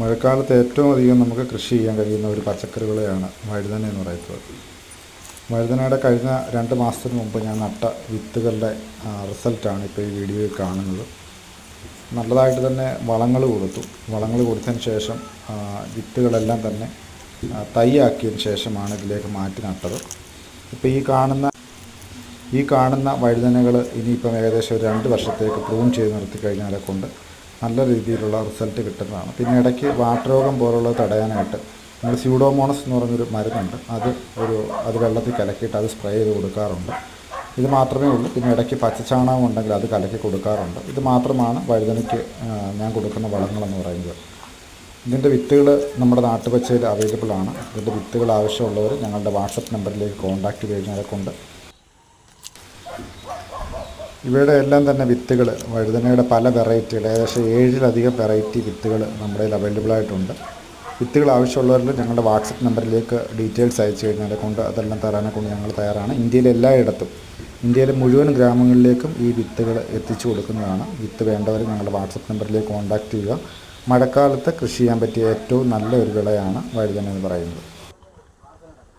മഴക്കാലത്ത് ഏറ്റവും അധികം നമുക്ക് കൃഷി ചെയ്യാൻ കഴിയുന്ന ഒരു പച്ചക്കറി വിളയാണ് വഴുതന എന്ന് പറയുന്നത്. വഴുതനയുടെ കഴിഞ്ഞ രണ്ട് മാസത്തിന് മുമ്പ് ഞാൻ നട്ട വിത്തുകളുടെ റിസൾട്ടാണ് ഇപ്പോൾ ഈ വീഡിയോയിൽ കാണുന്നത്. നല്ലതായിട്ട് തന്നെ വളങ്ങൾ കൊടുത്തു. വളങ്ങൾ കൊടുത്തതിന് ശേഷം വിത്തുകളെല്ലാം തന്നെ തൈയാക്കിയതിന് ശേഷമാണ് ഇതിലേക്ക് മാറ്റി നട്ടത്. ഇപ്പോൾ ഈ കാണുന്ന ഈ കാണുന്ന വഴുതനകൾ ഇനിയിപ്പം ഏകദേശം ഒരു രണ്ട് വർഷത്തേക്ക് പ്രൂൺ ചെയ്ത് നിർത്തി കഴിഞ്ഞാലെ കൊണ്ട് നല്ല രീതിയിലുള്ള റിസൾട്ട് കിട്ടുന്നതാണ്. പിന്നെ ഇടയ്ക്ക് വാട്ടരോഗം പോലുള്ളത് തടയാനായിട്ട് നമ്മൾ സ്യൂഡോമോണസ് എന്ന് പറഞ്ഞൊരു മരുന്നുണ്ട്. അത് ഒരു അത് വെള്ളത്തിൽ കലക്കിയിട്ട് അത് സ്പ്രേ ചെയ്ത് കൊടുക്കാറുണ്ട്. ഇത് മാത്രമേ ഉള്ളൂ. പിന്നെ ഇടയ്ക്ക് പച്ചച്ചാണകം ഉണ്ടെങ്കിൽ അത് കലക്കി കൊടുക്കാറുണ്ട്. ഇത് മാത്രമാണ് വഴുതനയ്ക്ക് ഞാൻ കൊടുക്കുന്ന വളങ്ങളെന്ന് പറയുന്നത്. ഇതിന്റെ വിത്തുകൾ നമ്മുടെ നാട്ടുപച്ചയിൽ അവൈലബിൾ ആണ്. ഇതിന്റെ വിത്തുകൾ ആവശ്യമുള്ളവർ ഞങ്ങളുടെ വാട്സപ്പ് നമ്പറിലേക്ക് കോൺടാക്റ്റ് കഴിഞ്ഞാൽ കൊണ്ട് ഇവയുടെ എല്ലാം തന്നെ വിത്തുകൾ വഴുതനയുടെ പല വെറൈറ്റികൾ ഏകദേശം ഏഴിലധികം വെറൈറ്റി വിത്തുകൾ നമ്മുടെ കയ്യിൽ അവൈലബിൾ ആയിട്ടുണ്ട്. വിത്തുകൾ ആവശ്യമുള്ളവരിൽ ഞങ്ങളുടെ വാട്സപ്പ് നമ്പറിലേക്ക് ഡീറ്റെയിൽസ് അയച്ചു കഴിഞ്ഞാൽ കൊണ്ട് അതെല്ലാം തരാനെ കൊണ്ട് ഞങ്ങൾ തയ്യാറാണ്. ഇന്ത്യയിലെ എല്ലായിടത്തും ഇന്ത്യയിലെ മുഴുവൻ ഗ്രാമങ്ങളിലേക്കും ഈ വിത്തുകൾ എത്തിച്ചു കൊടുക്കുന്നതാണ്. വിത്ത് വേണ്ടവർ ഞങ്ങളുടെ വാട്സപ്പ് നമ്പറിലേക്ക് കോൺടാക്റ്റ് ചെയ്യുക. മഴക്കാലത്ത് കൃഷി ചെയ്യാൻ പറ്റിയ ഏറ്റവും നല്ല ഒരു വിളയാണ് വഴുതന എന്ന് പറയുന്നത്.